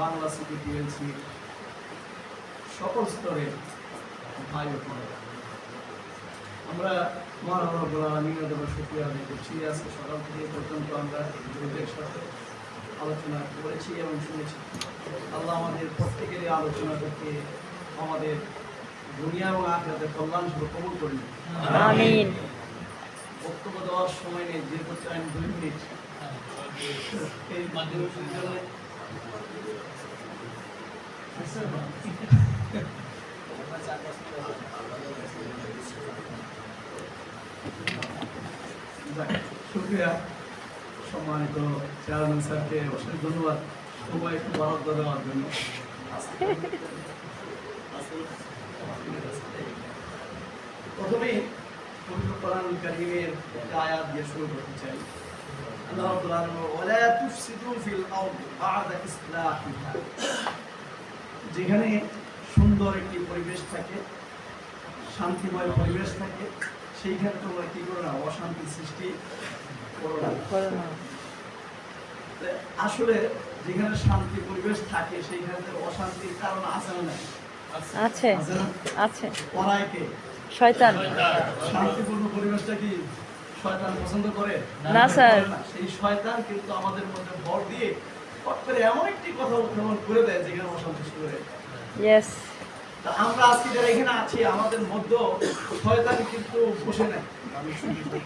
Bangla city TLC সকল স্তরে ভাই আমরা মহান রব্বুল আলামিনের দেবর শুকরিয়া আদায় করছি। আজকে সকাল থেকে পর্যন্ত আমরা এই গ্রুপের সাথে আলোচনা করেছি এবং শুনেছি। আল্লাহ আমাদের প্রত্যেকেরই আলোচনাটাকে আমাদের দুনিয়া এবং আখেরাতের কল্যাণ শুরু কবুল করি বক্তব্য দেওয়ার সময় নেই যে করতে আমি দুই মিনিট। এই মাধ্যমে সম্মানিত চেয়ারম্যান স্যারকে অশেষ ধন্যবাদ। সময় একটু বরাদ্দ দেওয়ার জন্য। প্রথমেই পবিত্র কোরআনুল কারীমের একটা আয়াত দিয়ে শুরু করতে চাই। আল্লাহ রাব্বুল আলামিন ওয়ালা তুফসিদু ফিল আরদি বা'দা ইসলাহিহা যেখানে সুন্দর একটি পরিবেশ থাকে শান্তিময় পরিবেশ থাকে সেইখানে তোমরা কি করো না অশান্তি সৃষ্টি করো না। আসলে যেখানে শান্তি পরিবেশ থাকে সেইখানে অশান্তির কারণ আছে না? আছে। আছে পড়ায় কে? শয়তান। শান্তিপূর্ণ পরিবেশটা কি? শয়তান পছন্দ করে? না, স্যার। সেই শয়তান কিন্তু আমাদের মধ্যে ভর দিয়ে করে এমন একটি কথা উদ্ভাবন করে দেয় যেখানে হয়ে যায়। ইয়েস তা আমরা আজকে যারা এখানে আছি আমাদের মধ্যে শয়তান কিন্তু বসে নাই।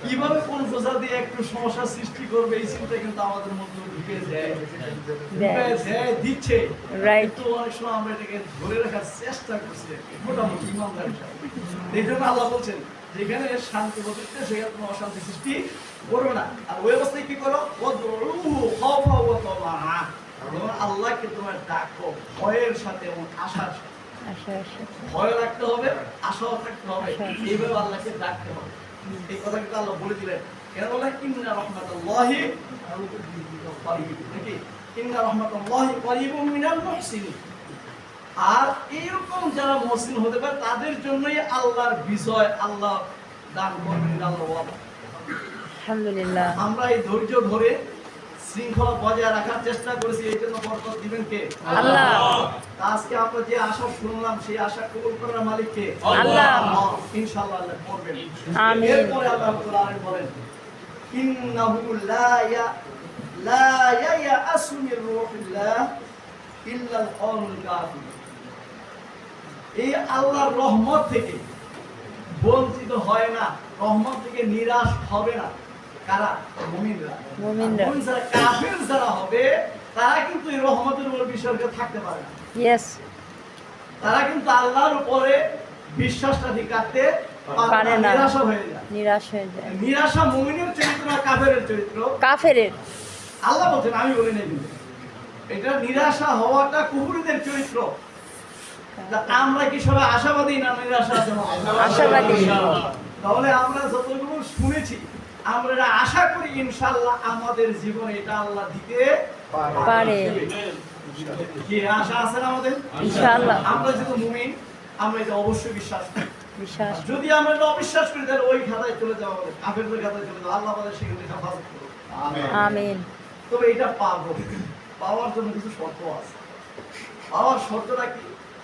কীভাবে কোন প্রচার দিয়ে একটু সমস্যার সৃষ্টি করবে এই চিন্তা কিন্তু আমাদের মধ্যে ঢুকে দেয় দিচ্ছে। কিন্তু অনেক সময় আমরা এটাকে ধরে রাখার চেষ্টা করছি মোটামুটি ইমানদারের সাথে। এই জন্য আল্লাহ বলছেন যেখানে শান্তি বসেছে সেখানে কোনো অশান্তি সৃষ্টি করো না। আর ওই অবস্থায় কি করো। যেমন আল্লাহকে তোমার ডাকো ভয়ের সাথে এবং আশার সাথে। ভয় রাখতে হবে আশাও থাকতে হবে। এইভাবে আল্লাহকে ডাকতে হবে। এই কথা কিন্তু আল্লাহ বলে দিলেন। কেন বলে ইন্না রহমাতুল্লাহি নাকি? ইন্না রহমাতুল্লাহি করিবুম মিনাল মুহসিনিন। আর এইরকম যারা মহসিন হতে পারে তাদের জন্যই আল্লাহর বিজয় আল্লাহ দান করবেন আল্লাহ। আলহামদুলিল্লাহ। আমরা এই ধৈর্য ধরে শৃঙ্খলা বজায় রাখার চেষ্টা করেছি এই জন্য বরকত দিবেন কে? আল্লাহ। আজকে আমরা যে আশা শুনলাম সেই আশা কবুল করার মালিক কে? আল্লাহ। ইনশাআল্লাহ আল্লাহ করবেন। আমিন। এরপরে আল্লাহ রাব্বুল আলামিন বলেন ইন্নাহু লা ইয়া লা ইয়ায়াসু মির রূহিল্লাহ ইল্লা আল কাফিরুন। এই আল্লাহর রহমত থেকে। বঞ্চিত হয় না রহমত থেকে নিরাশ হবে না। কারা? মুমিনরা। মুমিনরা। যারা কাফের যারা হবে তারা কিন্তু এই রহমতের উপর বিশ্বাসকে থাকতে পারে না। ইয়েস তারা কিন্তু আল্লাহর উপরে বিশ্বাসটা টিকাতে পারে না। নিরাশা হয়ে যায়। নিরাশ হয়ে যায়। নিরাশা মুমিনের চরিত্র আর কাফের চরিত্র? কাফেরের। আল্লাহ বলছেন আমি বলি নাই এটা নিরাশা হওয়াটা কুকুরদের চরিত্র। আমরা কি সবাই আশাবাদী না নিরাশা আশাবাদী। তাহলে আমরা যতটুকু শুনেছি আমরা আশা করি ইনশাআল্লাহ আমাদের জীবনে এটা আল্লাহ দিতে পারে। কি আশা আছে আমাদের? ইনশাআল্লাহ। আমরা যেহেতু মুমিন আমরা এটা অবশ্যই বিশ্বাস করি। বিশ্বাস। যদি আমরা এটা অবিশ্বাস করি তাহলে ওই খাতায় চলে যাওয়া হবে কাফেরদের খাতায় চলে যাওয়া আল্লাহ আমাদের সেখানে হেফাজত করুন আমিন। তবে এটা পাবো। পাওয়ার জন্য কিছু শর্ত আছে। পাওয়ার শর্তটা কি?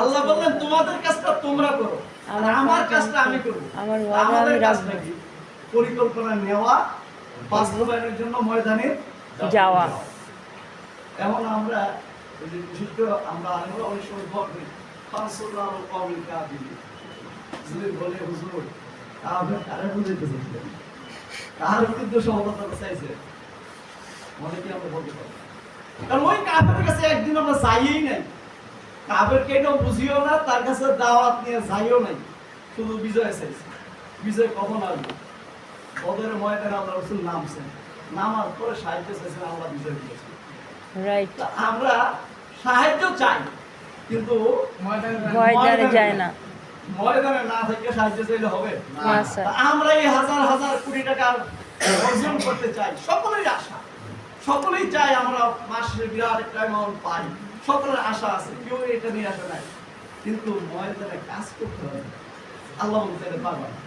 আল্লাহ বললেন তোমাদের কাজটা তোমরা করো আর আমার কাজটা আমি করব। আমার ওয়াদা আমি রাখব। পরিকল্পনা নেওয়া বাস্তবায়নের জন্য ময়দানে যাওয়া। এখন আমরা যে বিশুদ্ধ আমরা আমরা অনেক সময় করি। ফানসুল্লাহ কওমিল কাফিরিন যদি বলে হুজুর আপনি কারে বুঝাইতে চাইছেন কার বিরুদ্ধে সমালোচনা চাইছে। মনে কি আমরা বলতে পারি। কারণ ওই কাফের কাছে একদিন আমরা যাইই নাই। বুঝিও না তার কাছে দাওয়াত নিয়ে যাইও নাই। শুধু বিজয় চাইছে। বিজয় কখন আসবে? বদরের ময়দানে আল্লাহ রসুল নামছেন। নামার পরে সাহিত্য চাইছেন আল্লাহ বিজয় দিয়েছেন। আমরা সাহায্য চাই কিন্তু ময়দানে যায় না। ময়দানে না। থেকে সাহায্য চাইলে হবে? আমরা এই হাজার হাজার কোটি টাকা অর্জন করতে চাই। সকলেই আশা। সকলেই চাই আমরা মাসে বিরাট একটা অ্যামাউন্ট পাই। সকলের আশা আছে কেউ এটা নিয়ে আসে নাই। কিন্তু ময়দানে কাজ করতে হবে। আল্লাহ বলতে পারবে না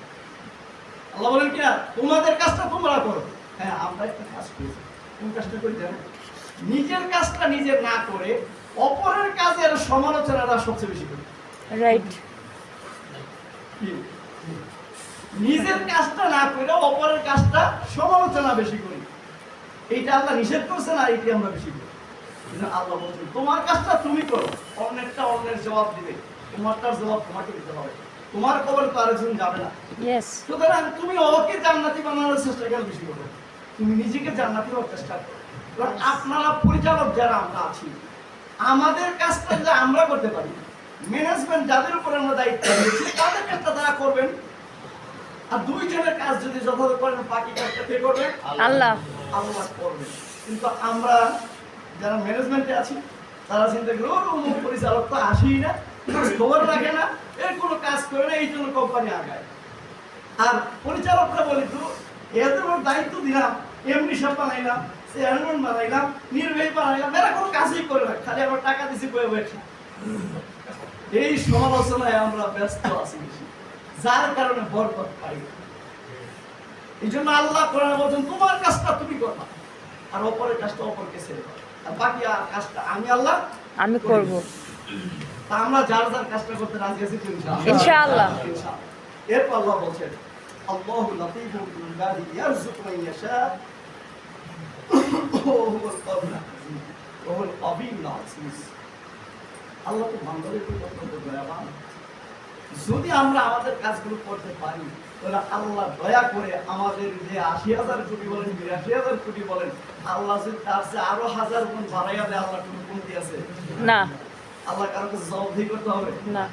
আল্লাহ বলেন কি না তোমাদের কাজটা তোমরা করো। হ্যাঁ আমরা একটা কাজ করি কোন কাজটা করি জানো নিজের কাজটা নিজে না করে অপরের কাজের সমালোচনাটা সবচেয়ে বেশি করি। রাইট? নিজের কাজটা না করে অপরের কাজটা সমালোচনা বেশি করি। এইটা আল্লাহ নিষেধ করছে না এইটি আমরা বেশি করি। আল্লাহ বলছেন তোমার কাজটা তুমি করো। অন্যেরটা অন্যের জবাব দিবে। তোমারটার জবাব তোমাকে দিতে হবে। তোমার খবর তো আরেকজন যাবে না। সুতরাং তুমি ওকে জান্নাতি বানানোর চেষ্টা কেন বেশি করো তুমি নিজেকে জান্নাতি হওয়ার চেষ্টা করো। কারণ আপনারা পরিচালক যারা আমরা আছি আমাদের কাজটা যে আমরা করতে পারি ম্যানেজমেন্ট যাদের উপর আমরা দায়িত্ব দিয়েছি তাদের কাজটা তারা করবেন। আর দুইজনের কাজ যদি যথাযথ করেন বাকি কাজটা কে করবে? আল্লাহ। আল্লাহ। করবে কিন্তু আমরা যারা ম্যানেজমেন্টে আছে, তারা চিন্তা করি ওর, অমুক পরিচালক তো আসেই না খবর রাখে না, এর কোনো কাজ করে না, এই জন্য কোম্পানি আগায়। আর পরিচালকরা বলি, তো এদের দায়িত্ব দিলাম এমনি সব বানাইলাম চেয়ারম্যান বানাইলাম, নির্বাহী বানাইলাম, এরা কোনো কাজই করে না, খালি আমার টাকা দিছি, বয়ে বয়ে খায়। এই সমালোচনায় আমরা ব্যস্ত আছি যার কারণে বরকত পাই এই জন্য আল্লাহ কোরআন বলছেন, তোমার কাজটা তুমি করবা, আর অপরের কাজটা অপরকে ছেড়ে দাও। আর বাকি আর কাজটা আমি আল্লাহ আমি করব তা আমরা যার যার কাজটা করতে রাজি আছি ইনশাআল্লাহ। এরপর আল্লাহ বলছেন আল্লাহু লাতীফুন বিল ইবাদি ইয়ারযুকু মান ইয়াশা আযীম ওয়া হুয়াল কাবিয়্যুল আল্লাহ তো বান্দাদের উপর অত্যন্ত দয়াবান যদি আমরা আমাদের কাজগুলো করতে পারি তাহলে আল্লাহ দয়া করে আমাদের যে আশি হাজার কোটি বলেন বিরাশি হাজার কোটি বলেন আল্লাহ যদি তার চেয়ে আরও হাজার গুণ বাড়াইয়া দেয় আল্লাহ কোনো কমতি আছে? না। আল্লাহ কারও কাছে জবাবদিহি করতে হবে? না।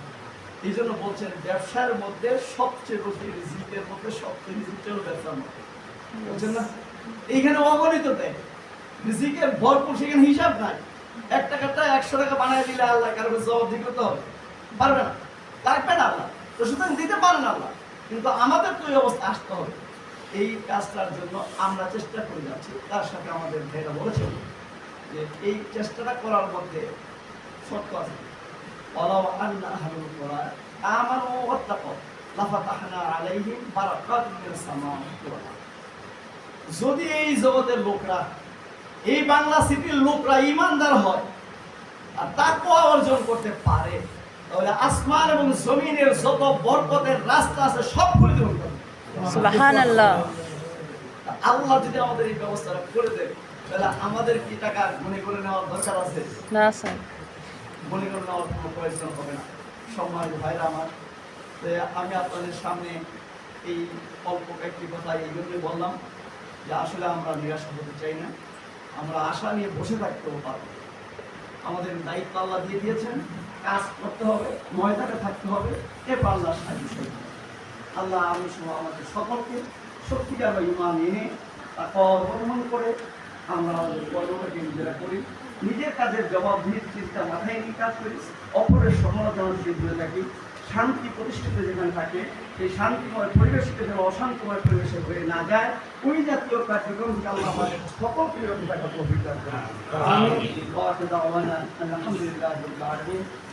এই জন্য বলছেন ব্যবসার মধ্যে সবচেয়ে বেশি রিজিকের মধ্যে সবচেয়ে রিজিকটা হলো ব্যবসার মধ্যে। বলছেন না? এইখানে অগণিত দেয়। রিজিকের ভরপুর সেখানে হিসাব নাই। এক টাকাটা একশো টাকা বানায় দিলে আল্লাহ কারও কাছে জবাবদিহি করতে হবে। পারবে না? লাগবে না আল্লাহ। তো সুতরাং দিতে পারেন আল্লাহ। কিন্তু আমাদের তো এই অবস্থা আসতে হবে। এই কাজটার জন্য আমরা চেষ্টা করে যাচ্ছি। তার সাথে আমাদের ভাইরা বলেছেন যে এই চেষ্টাটা করার মধ্যে শর্ত আছে। অলাও আল্লাহ হারুল করা আমার অত্যাপ লাফাতাহানা আলাইহিম বারাকাত সামা যদি এই জগতের লোকরা, এই বাংলা সিটির লোকরা ইমানদার হয়, আর তাকে অর্জন করতে পারে তাহলে আসমান এবং জমিনের যত বরকতের রাস্তা আছে সব করে। দেবেন সুবহানাল্লাহ আল্লাহ যদি আমাদের এই ব্যবস্থাটা করে দেয় তাহলে আমাদের কি টাকা মনে করে নেওয়ার দরকার আছে? না স্যার মনে করে নেওয়ার কোনো প্রয়োজন হবে না। সম্মানিত ভাইরা আমার আমি আপনাদের সামনে এই অল্প একটি কথা এই জন্যই বললাম যে আসলে আমরা নিরাশ হতে চাই না। আমরা আশা নিয়ে বসে থাকতেও পারব। আমাদের দায়িত্ব আল্লাহ দিয়ে দিয়েছেন। কাজ করতে হবে ময়দানে থাকতে হবে এ আল্লাহ সাহায্য আল্লাহ আমি সহ আমাদের সকলকে সত্যিকার ইমান এনে তাকে অবলম্বন করে আমরা আমাদের কর্মটাকে নিজেরা করি। নিজের কাজের জবাবদিহির চিন্তা মাথায় নিয়ে কাজ করি। অপরের সমালোচনা থেকে দূরে থাকি। শান্তি প্রতিষ্ঠিত যেখানে থাকে সেই শান্তিময় পরিবেশকে যেন অশান্তিময় পরিবেশে হয়ে না যায়। ওই জাতীয় কার্যক্রম থেকে আল্লাহ আমাদের সকলকে এরকম একটা অভিজ্ঞতা আলহামদুলিল্লাহি